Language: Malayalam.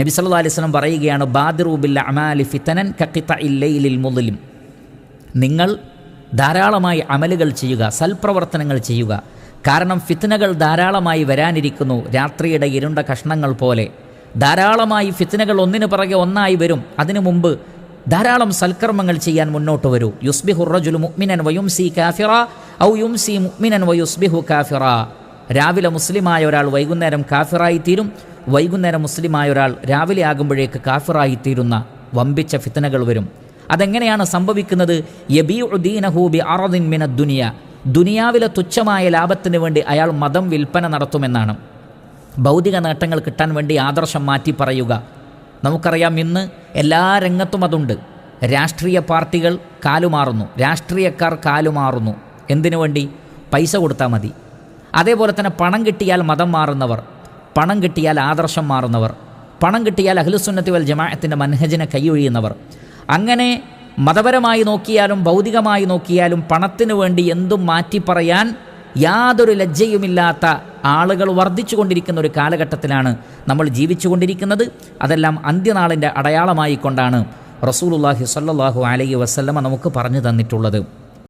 നബി സല്ലു അലൈഹി വസല്ലം പറയുകയാണ് ബാദിറു ബിൽ അമാലി ഫിതനൻ കക്കിത്ത ഇല്ലയിലിൽ മുതലും നിങ്ങൾ ധാരാളമായി അമലുകൾ ചെയ്യുക സൽപ്രവർത്തനങ്ങൾ ചെയ്യുക. കാരണം ഫിത്തനകൾ ധാരാളമായി വരാനിരിക്കുന്നു രാത്രിയുടെ ഇരുണ്ട കഷ്ണങ്ങൾ പോലെ. ധാരാളമായി ഫിത്തനകൾ ഒന്നിനു പുറകെ ഒന്നായി വരും അതിനു മുമ്പ് ധാരാളം സൽക്കർമ്മങ്ങൾ ചെയ്യാൻ മുന്നോട്ട് വരൂ. യുസ്ബിഹു റജുലു മുഅ്മിനൻ വയുംസി കാഫിറ ഔ യുംസി മുഅ്മിനൻ വയുസ്ബിഹു കാഫിറ. രാവിലെ മുസ്ലിമായ ഒരാൾ വൈകുന്നേരം കാഫിറായി തീരും വൈകുന്നേരം മുസ്ലിമായ ഒരാൾ രാവിലെ ആകുമ്പോഴേക്ക് കാഫിറായി തീരുന്ന വമ്പിച്ച ഫിത്തനകൾ വരും. അതെങ്ങനെയാണ് സംഭവിക്കുന്നത്? ദുനിയ. ദുനിയാവിലെ തുച്ഛമായ ലാഭത്തിന് വേണ്ടി അയാൾ മതം വിൽപ്പന നടത്തുമെന്നാണ്. ഭൗതിക നേട്ടങ്ങൾ കിട്ടാൻ വേണ്ടി ആദർശം മാറ്റി പറയുക. നമുക്കറിയാം ഇന്ന് എല്ലാ രംഗത്തും അതുണ്ട്. രാഷ്ട്രീയ പാർട്ടികൾ കാലുമാറുന്നു. രാഷ്ട്രീയക്കാർ കാലുമാറുന്നു. എന്തിനു വേണ്ടി? പൈസ കൊടുത്താൽ മതി. അതേപോലെ തന്നെ പണം കിട്ടിയാൽ മതം മാറുന്നവർ. പണം കിട്ടിയാൽ ആദർശം മാറുന്നവർ പണം കിട്ടിയാൽ അഖിലുസുന്നത്തി വൽ ജമാഅത്തിന്റെ മനഹജിനെ കൈയൊഴിയുന്നവർ. അങ്ങനെ മതപരമായി നോക്കിയാലും ഭൗതികമായി നോക്കിയാലും പണത്തിനു വേണ്ടി എന്തും മാറ്റി പറയാൻ യാതൊരു ലജ്ജയുമില്ലാത്ത ആളുകൾ വർദ്ധിച്ചു കൊണ്ടിരിക്കുന്ന ഒരു കാലഘട്ടത്തിലാണ് നമ്മൾ ജീവിച്ചു കൊണ്ടിരിക്കുന്നത് അതെല്ലാം അന്ത്യനാളിന്റെ അടയാളമായി കൊണ്ടാണ് റസൂലുള്ളാഹി സല്ലാഹു അലൈഹി വസ്ല്ലമ നമുക്ക് പറഞ്ഞു തന്നിട്ടുള്ളത്.